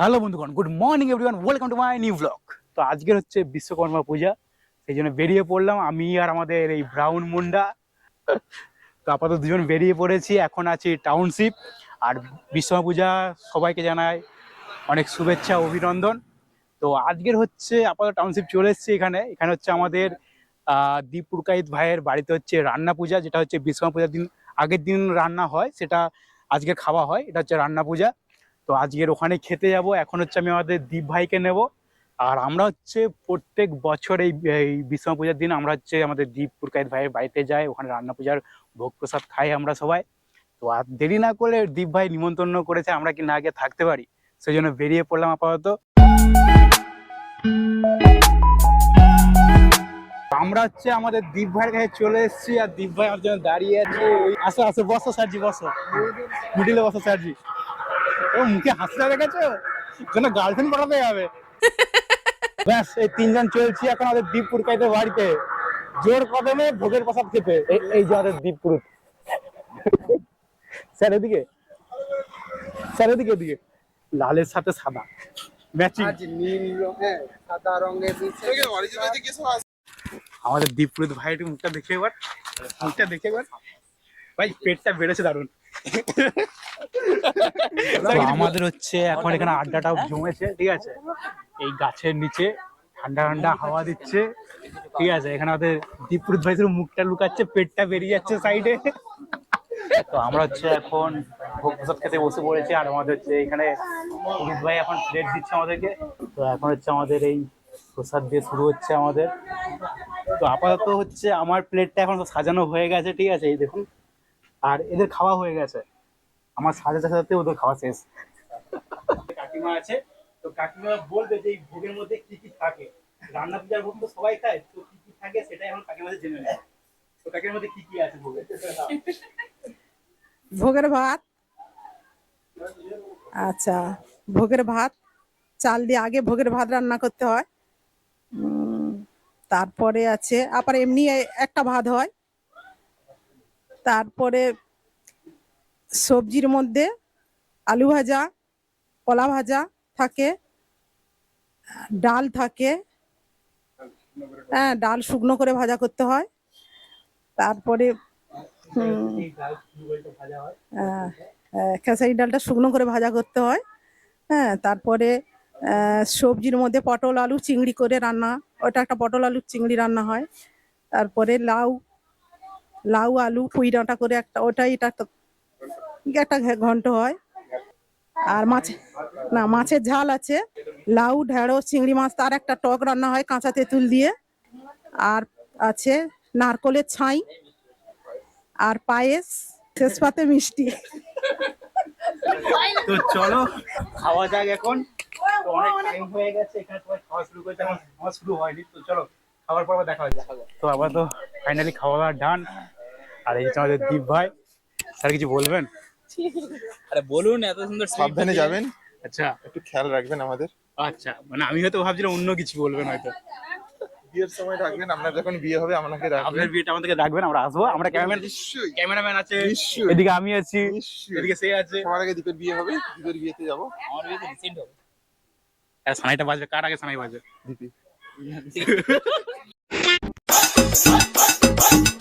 Hello বন্ধুগণ, good morning everyone, welcome to my new blog. তো আজকের হচ্ছে বিশ্বকর্মা পূজা, সেই জন্য বেরিয়ে পড়লাম। আমি আর আমাদের এই ব্রাউন মুন্ডা। তো আপাতত দুজন বেরিয়ে পড়েছি, এখন আছি টাউনশিপ আর বিশ্বকর্মা পূজা সবাইকে জানায় অনেক শুভেচ্ছা, অভিনন্দন। তো আজকের হচ্ছে আপাতত টাউনশিপ চলে এসেছি এখানে। এখানে হচ্ছে আমাদের দীপ পুরকাইত ভাইয়ের বাড়িতে হচ্ছে রান্না পূজা, যেটা হচ্ছে বিশ্বকর্মা পূজার দিন, আগের দিন রান্না হয়, সেটা আজকে খাওয়া হয়। এটা হচ্ছে রান্না পূজা। তো আজকের ওখানে খেতে যাব। এখন হচ্ছে আমি আমাদের দীপ ভাইকে নেব। আর আমরা হচ্ছে প্রত্যেক বছর এই বিশ্বকর্মা পূজার দিন আমরা হচ্ছে আমাদের দীপ পুরকাইত ভাইয়ের বাড়িতে যাই। ওখানে রান্না পূজার ভোগ প্রসাদ খাই আমরা সবাই। তো আর দেরি না করলে দীপ ভাই নিমন্ত্রণ করেছে আমরা কি না গিয়ে থাকতে পারি। সেই জন্য বেরিয়ে পড়লাম আপাতত। আমরা হচ্ছে আমাদের দীপ ভাইয়ের কাছে চলে এসেছি আর দীপ ভাই আমার জন্য দাঁড়িয়ে আছে। আসো আসো, বসো, স্যারজি, বসো। মিডিলে বসো, স্যারজি। ও মুখে হাসতে দেখেছ যেন গার্লফ্রেন্ড পাঠাতে যাবে। ব্যাস এই তিনজন চলছি এখন আমাদের দীপ পুরকাইতে বাড়িতে। জোর কদমে ভোগের প্রসাদ খেতে। এই- এই যে আমাদের পুরুত। স্যার এদিকে। স্যার এদিকে এদিকে। লালের সাথে সাদা। ম্যাচিং আজ নীল রঙে সাদা রঙের আমাদের দীপপুরুত ভাই একটু মুখটা দেখে এবার। মুখটা দেখে এবার। ভাই পেটটা বেড়েছে দারুণ আমাদের হচ্ছে এখন এখানে আড্ডাটাও জমেছে ঠিক আছে? এই গাছের নিচে ঠান্ডা ঠান্ডা হাওয়া দিচ্ছে ঠিক আছে? এখানে আমাদের দীপপুরুত ভাই শুধু মুখটা লুকাচ্ছে পেটটা বেরিয়ে যাচ্ছে সাইডে। তো আমরা হচ্ছে এখন ভোগ প্রসাদ খেতে বসে পড়েছি আর আমাদের হচ্ছে এখানে পুলিশ ভাই এখন প্লেট দিচ্ছে আমাদেরকে। তো এখন হচ্ছে আমাদের এই প্রসাদ দিয়ে শুরু হচ্ছে আমাদের। তো আপাতত হচ্ছে আমার প্লেটটা এখন সাজানো হয়ে গেছে ঠিক আছে? এই দেখুন। আর এদের খাওয়া হয়ে গেছে। আমার সাজাতে সাজাতে ওদের খাওয়া শেষ। কাকিমা আছে তো কাকিমা বলবে যে এই ভোগের মধ্যে কি কি থাকে। রান্না পূজার ভোগ তো সবাই খায় তো কি কি থাকে সেটাই এখন কাকিমা জেনে নেয় তো কাকির মধ্যে কি কি আছে ভোগে? ভোগের ভাত। আচ্ছা ভোগের ভাত। চাল দিয়ে আগে ভোগের ভাত রান্না করতে হয়। তারপরে আছে আবার এমনি একটা ভাত হয়। তারপরে সবজির মধ্যে আলু ভাজা, কলা ভাজা থাকে, ডাল থাকে। হ্যাঁ ডাল শুকনো করে ভাজা করতে হয়। তারপরে খেসারি ডালটা শুকনো করে ভাজা করতে হয়। হ্যাঁ তারপরে সবজির মধ্যে পটল, আলু, চিংড়ি করে রান্না, ওটা একটা পটল, আলু, চিংড়ি রান্না হয়। তারপরে লাউ লাউ আলু পুঁই ডাঁটা করে একটা ওটাই এটা একটা একটা ঘন্ট হয়। আর মাছ না মাছের ঝাল আছে। লাউ ঢেঁড়স চিংড়ি মাছ তার একটা টক রান্না হয় কাঁচা তেঁতুল দিয়ে। আর আছে নারকলের ছাই আর পায়েস শেষ পাতে মিষ্টি। তো চলো খাওয়া যাক এখন। অনেক টাইম হয়ে গেছে এখানে সবাই খাওয়া শুরু করেছে এখন খাওয়া শুরু হয়নি। তো চলো খাবার পর দেখা হচ্ছে। তো আবার তো ফাইনালি খাওয়া দাওয়া ডান আর এই আমাদের দীপ ভাই স্যার কিছু বলবেন? আরে বলুন এত সুন্দর সাবধানে যাবেন। আচ্ছা। একটু খেয়াল রাখবেন আমাদের। আচ্ছা মানে আমি হয়তো ভাবছিলাম অন্য কিছু বলবেন হয়তো। বিয়ের সময় রাখবেন আপনার যখন বিয়ে হবে আপনাকে রাখবেন। আপনার বিয়েটা আমাদেরকে রাখবেন আমরা আসব আমরা ক্যামেরাম্যান ক্যামেরাম্যান আছে। এদিকে আমি আছি এদিকে সে আছে। আমার আগে দীপের বিয়ে হবে দীপের বিয়েতে যাব। আমার বিয়ে তো recent হবে। আর সানাইটা বাজবে কার আগে সানাই বাজবে? দীপি Bye.